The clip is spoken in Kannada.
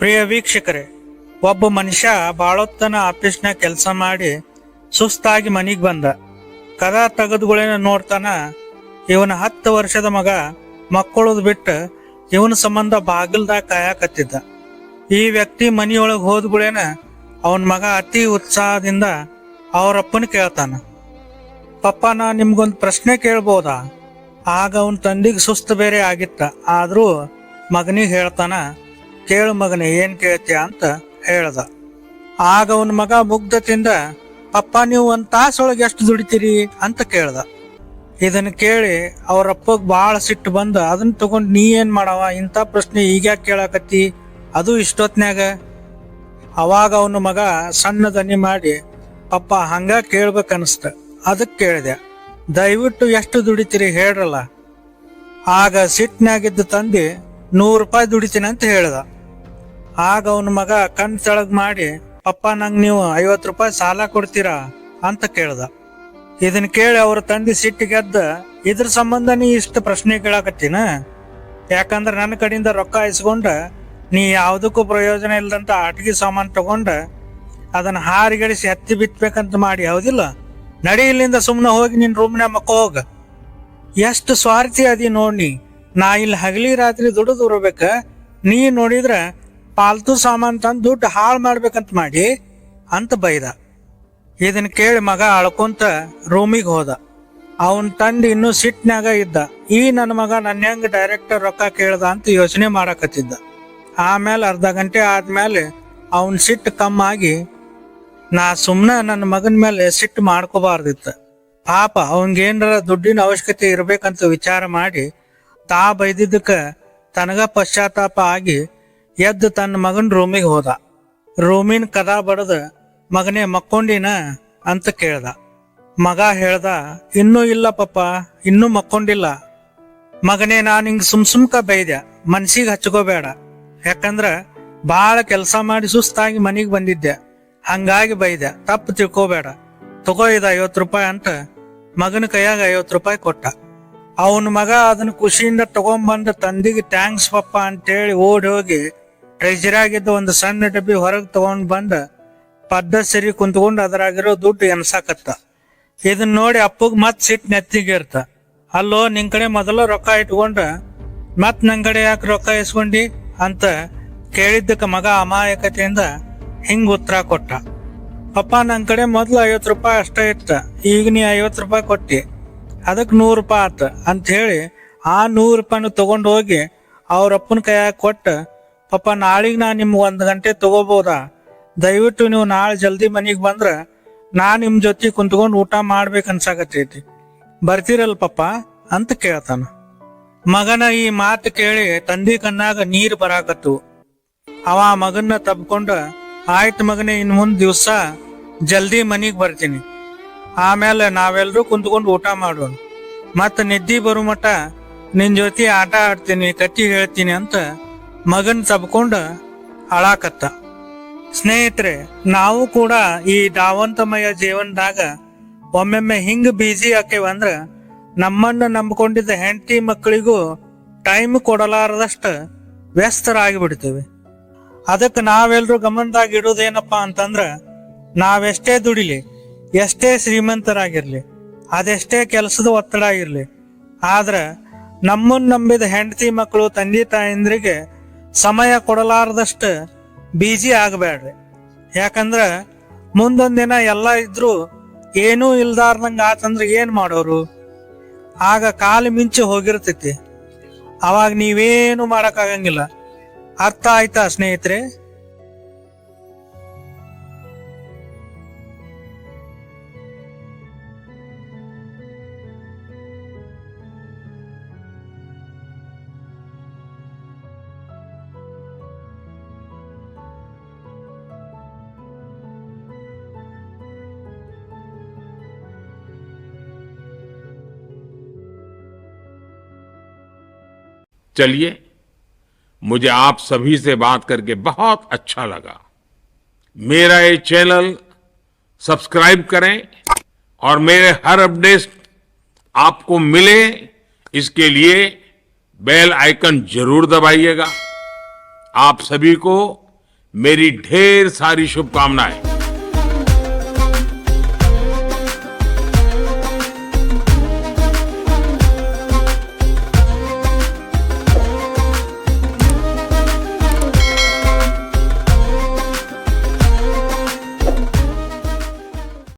ಪ್ರಿಯ ವೀಕ್ಷಕರೇ, ಒಬ್ಬ ಮನುಷ್ಯ ಬಾಳೊತ್ತನ ಆಫೀಸ್ನಾಗ ಕೆಲಸ ಮಾಡಿ ಸುಸ್ತಾಗಿ ಮನೆಗೆ ಬಂದ. ಕದ ತೆಗೆದುಗಳೇನ ನೋಡ್ತಾನ, ಇವನ ಹತ್ತು ವರ್ಷದ ಮಗ ಮಕ್ಕಳದ್ ಬಿಟ್ಟು ಇವನ ಸಂಬಂಧ ಬಾಗಿಲ್ದಾಗ ಕಾಯಕತ್ತಿದ್ದ. ಈ ವ್ಯಕ್ತಿ ಮನಿಯೊಳಗೆ ಹೋದ್ಗುಳೇನ ಅವನ ಮಗ ಅತಿ ಉತ್ಸಾಹದಿಂದ ಅವರಪ್ಪನ ಕೇಳ್ತಾನ. ಪಪ್ಪ, ನಾ ನಿಮ್ಗೊಂದು ಪ್ರಶ್ನೆ ಕೇಳ್ಬೋದಾ? ಆಗ ಅವನ ತಂದಿಗೆ ಸುಸ್ತು ಬೇರೆ ಆಗಿತ್ತ, ಆದರೂ ಮಗನಿಗೆ ಹೇಳ್ತಾನ ಕೇಳು ಮಗನೇ, ಏನ್ ಕೇಳ್ತೀಯ ಅಂತ ಹೇಳ್ದ. ಆಗ ಅವನ ಮಗ ಮುಗ್ಧತೆಯಿಂದ, ಅಪ್ಪ, ನೀವು ಒಂದ್ ತಾಸೊಳಗೆ ಎಷ್ಟು ದುಡಿತೀರಿ? ಅಂತ ಕೇಳ್ದ. ಇದನ್ನು ಕೇಳಿ ಅವ್ರಪ್ಪಗ್ ಬಾಳ ಸಿಟ್ಟು ಬಂದ. ಅದನ್ನ ತಗೊಂಡು ನೀ ಏನ್ ಮಾಡವ? ಇಂಥ ಪ್ರಶ್ನೆ ಈಗ ಕೇಳಾಕತ್ತಿ? ಅದು ಇಷ್ಟೊತ್ನ್ಯಾಗ? ಅವಾಗ ಅವನ ಮಗ ಸಣ್ಣ ದನಿ ಮಾಡಿ ಪಪ್ಪ ಹಂಗ ಕೇಳ್ಬೇಕನ್ಸ್ತ. ಅದಕ್ಕೆ ಕೇಳಿದೆ. ದಯವಿಟ್ಟು ಎಷ್ಟು ದುಡಿತೀರಿ ಹೇಳ್ರಲ್ಲ? ಆಗ ಸಿಟ್ನಾಗಿದ್ದ ತಂದಿ, ನೂರು ರೂಪಾಯಿ ದುಡಿತೀನಿ ಅಂತ ಹೇಳ್ದ. ಆಗ ಅವನ ಮಗ ಕಣ್ ತೆಳಗ್ ಮಾಡಿ, ಪಪ್ಪ, ನಂಗ್ ನೀವು ಐವತ್ತು ರೂಪಾಯಿ ಸಾಲ ಕೊಡ್ತೀರಾ? ಅಂತ ಕೇಳ್ದ. ಇದನ್ ಕೇಳಿ ಅವ್ರ ತಂದೆ ಸಿಟ್ಟಿಗೆದ್ದ ಇದ್ರ ಸಂಬಂಧ ನೀ ಇಷ್ಟು ಪ್ರಶ್ನೆ ಕೇಳಾಕತ್ತೀನ? ಯಾಕಂದ್ರೆ ನನ್ನ ಕಡೆಯಿಂದ ರೊಕ್ಕ ಇಸ್ಕೊಂಡ ನೀ ಯಾವುದಕ್ಕೂ ಪ್ರಯೋಜನ ಇಲ್ಲದಂತ ಆಟಗಿ ಸಾಮಾನು ತಗೊಂಡ, ಅದನ್ನ ಹಾರಿಗಳಿಸಿ ಹತ್ತಿ ಬಿತ್ಬೇಕಂತ ಮಾಡಿ, ಹೌದಿಲ್ಲ? ನಡಿ ಇಲ್ಲಿಂದ ಸುಮ್ಮನೆ ಹೋಗಿ ನಿನ್ ರೂಮ್ನ್ಯಾಗ ಮಕ್ಕ ಹೋಗ. ಎಷ್ಟು ಸ್ವಾರ್ಥಿ ಅದಿ ನೋಡಿ ನಾ. ಇಲ್ಲಿ ಹಗಲಿ ರಾತ್ರಿ ದುಡಿದು ಬರ್ಬೇಕ ನೀ ನೋಡಿದ್ರ ಪಾಲ್ತು ಸಾಮಾನು ತಂದು ದುಡ್ಡು ಹಾಳು ಮಾಡ್ಬೇಕಂತ ಮಾಡಿ ಅಂತ ಬೈದ. ಇದನ್ನ ಕೇಳಿ ಮಗ ಅಳ್ಕೊಂತ ರೂಮಿಗೆ ಹೋದ. ಅವನ್ ತಂದು ಇನ್ನೂ ಸಿಟ್ನ್ಯಾಗ ಇದ್ದ. ಈ ನನ್ನ ಮಗ ನನ್ನ ಹೆಂಗ್ ಡೈರೆಕ್ಟರ್ ರೊಕ್ಕ ಕೇಳ್ದ ಅಂತ ಯೋಚನೆ ಮಾಡಕತ್ತಿದ್ದ. ಆಮೇಲೆ ಅರ್ಧ ಗಂಟೆ ಆದ್ಮೇಲೆ ಅವನ್ ಸಿಟ್ಟು ಕಮ್ಮಾಗಿ ನಾ ಸುಮ್ಮನೆ ನನ್ನ ಮಗನ ಮೇಲೆ ಸಿಟ್ಟು ಮಾಡ್ಕೋಬಾರ್ದಿತ್ತ. ಪಾಪ ಅವನ್ಗೇನಾರ ದುಡ್ಡಿನ ಅವಶ್ಯಕತೆ ಇರ್ಬೇಕಂತ ವಿಚಾರ ಮಾಡಿ ತಾ ಬೈದಿದ್ದಕ್ಕೆ ತನಗ ಪಶ್ಚಾತ್ತಾಪ ಆಗಿ ಎದ್ದು ತನ್ನ ಮಗನ ರೂಮಿಗೆ ಹೋದ. ರೂಮಿನ ಕದ ಬಡದ ಮಗನೇ ಮಕ್ಕೊಂಡಿನ ಅಂತ ಕೇಳ್ದ. ಮಗ ಹೇಳ್ದ, ಇನ್ನೂ ಇಲ್ಲ ಪಪ್ಪ, ಇನ್ನೂ ಮಕ್ಕೊಂಡಿಲ್ಲ. ಮಗನೇ, ನಾನು ಹಿಂಗೆ ಸುಮ್ ಸುಮ್ಕ ಬೈದೆ. ಮನ್ಸಿಗೆ ಹಚ್ಕೋಬೇಡ. ಯಾಕಂದ್ರ ಬಾಳ ಕೆಲಸ ಮಾಡಿ ಸುಸ್ತಾಗಿ ಮನಿಗ್ ಬಂದಿದ್ದೆ. ಹಂಗಾಗಿ ಬೈದೆ. ತಪ್ಪು ತಿಳ್ಕೋಬೇಡ. ತಗೋ ಇದ ಐವತ್ತು ರೂಪಾಯಿ ಅಂತ ಮಗನ ಕೈಯಾಗ ಐವತ್ತು ರೂಪಾಯಿ ಕೊಟ್ಟ. ಅವನ ಮಗ ಅದನ್ನ ಖುಷಿಯಿಂದ ತಗೊಂಬಂದ ತಂದಿಗೆ, ಥ್ಯಾಂಕ್ಸ್ ಪಪ್ಪ ಅಂತೇಳಿ ಓಡಿ ಹೋಗಿ ಟ್ರೆಜರಾಗಿದ್ದ ಒಂದು ಸಣ್ಣ ಡಬ್ಬಿ ಹೊರಗೆ ತಗೊಂಡ್ ಬಂದ ಪದ್ದ ಸರಿ ಕುಂತ್ಕೊಂಡು ಅದ್ರಾಗಿರೋ ದುಡ್ಡು ಎನ್ಸಾಕತ್ತ ಇದನ್ನ ನೋಡಿ ಅಪ್ಪಗ್ ಮತ್ ಸಿಟ್ ನೆತ್ತಿಗೇರ್ತ ಅಲ್ಲೋ, ನಿನ್ ಕಡೆ ಮೊದಲ ರೊಕ್ಕ ಇಟ್ಕೊಂಡ. ಮತ್ ನನ್ ಕಡೆ ಯಾಕೆ ರೊಕ್ಕ ಇಸ್ಕೊಂಡಿ ಅಂತ ಕೇಳಿದ್ದಕ್ಕೆ ಮಗ ಅಮಾಯಕತೆಯಿಂದ ಹಿಂಗ್ ಉತ್ತರ ಕೊಟ್ಟ. ಪಪ್ಪ ನನ್ ಕಡೆ ಮೊದ್ಲು ಐವತ್ತು ರೂಪಾಯಿ ಅಷ್ಟೇ ಇತ್ತ. ಈಗ ನೀ ಐವತ್ತು ರೂಪಾಯಿ ಕೊಟ್ಟಿ. ಅದಕ್ಕೆ ನೂರು ರೂಪಾಯಿ ಆತ. ಅಂತ ಹೇಳಿ ಆ ನೂರು ರೂಪಾಯಿನ ತಗೊಂಡು ಹೋಗಿ ಅವ್ರ ಅಪ್ಪನ ಕೈಯಾಗ ಕೊಟ್ಟ ಪಪ್ಪ ನಾಳೆಗೆ ನಾ ನಿಮ್ಗೆ ಒಂದು ಗಂಟೆ ತಗೋಬೋದಾ? ದಯವಿಟ್ಟು ನೀವು ನಾಳೆ ಜಲ್ದಿ ಮನೆಗೆ ಬಂದ್ರೆ ನಾ ನಿಮ್ಮ ಜೊತೆ ಕುಂತ್ಕೊಂಡು ಊಟ ಮಾಡ್ಬೇಕು ಅನ್ಸಾಕತ್ತೈತಿ. ಬರ್ತೀರಲ್ ಪಪ್ಪ ಅಂತ ಕೇಳ್ತಾನ. ಮಗನ ಈ ಮಾತು ಕೇಳಿ ತಂದಿ ಕಣ್ಣಾಗ ನೀರು ಬರಾಕತ್ತು. ಅವ ಮಗನ್ನ ತಬ್ಕೊಂಡ, ಆಯ್ತು ಮಗನೇ, ಇನ್ ಮುಂದ್ ದಿವ್ಸ ಜಲ್ದಿ ಮನಿಗ್ ಬರ್ತೀನಿ. ಆಮೇಲೆ ನಾವೆಲ್ಲರೂ ಕುಂತ್ಕೊಂಡು ಊಟ ಮಾಡೋಣ. ಮತ್ತ ನಿದ್ದಿ ಬರು ಮಟ್ಟ ನಿನ್ ಜೊತೆ ಆಟ ಆಡ್ತೀನಿ, ಕತ್ತಿ ಹೇಳ್ತೀನಿ ಅಂತ ಮಗನ್ ತಬ್ಕೊಂಡ ಅಳಾಕತ್ತ ಸ್ನೇಹಿತರೆ, ನಾವು ಕೂಡ ಈ ದಾವಂತಮಯ ಜೀವನದಾಗ ಒಮ್ಮೆಮ್ಮೆ ಹಿಂಗ್ ಬಿಜಿ ಹಾಕೇವಂದ್ರ ನಮ್ಮನ್ನ ನಂಬ್ಕೊಂಡಿದ್ದ ಹೆಂಡತಿ ಮಕ್ಕಳಿಗೂ ಟೈಮ್ ಕೊಡಲಾರದಷ್ಟ ವ್ಯಸ್ತರಾಗಿ ಬಿಡ್ತೇವೆ ಅದಕ್ಕೆ ನಾವೆಲ್ಲರೂ ಗಮನದಾಗ ಇಡೋದೇನಪ್ಪ ಅಂತಂದ್ರ ನಾವೆಷ್ಟೇ ದುಡಿಲಿ, ಎಷ್ಟೇ ಶ್ರೀಮಂತರಾಗಿರ್ಲಿ, ಅದೆಷ್ಟೇ ಕೆಲಸದ ಒತ್ತಡ ಇರ್ಲಿ, ಆದ್ರೆ ನಮ್ಮನ್ನ ನಂಬಿದ ಹೆಂಡತಿ ಮಕ್ಕಳು ತಂದೆ ತಾಯಂದ್ರಿಗೆ ಸಮಯ ಕೊಡಲಾರದಷ್ಟ ಬೀಜಿ ಆಗಬೇಡ್ರಿ ಮುಂದೊಂದು ಮುಂದೊಂದಿನ ಎಲ್ಲ ಇದ್ರು ಏನೂ ಇಲ್ದಾರ್ದಂಗ ಆತಂದ್ರೆ ಏನು ಮಾಡೋರು? ಆಗ ಕಾಲು ಮಿಂಚಿ ಹೋಗಿರ್ತೈತಿ. ಅವಾಗ ನೀವೇನು ಮಾಡೋಕ್ಕಾಗಂಗಿಲ್ಲ ಅರ್ಥ ಆಯ್ತಾ ಸ್ನೇಹಿತರೆ? चलिए, मुझे आप सभी से बात करके बहुत अच्छा लगा। मेरा ये चैनल सब्सक्राइब करें और मेरे हर अपडेट आपको मिले, इसके लिए बेल आइकन ज़रूर दबाइएगा। आप सभी को मेरी ढेर सारी शुभकामनाएँ।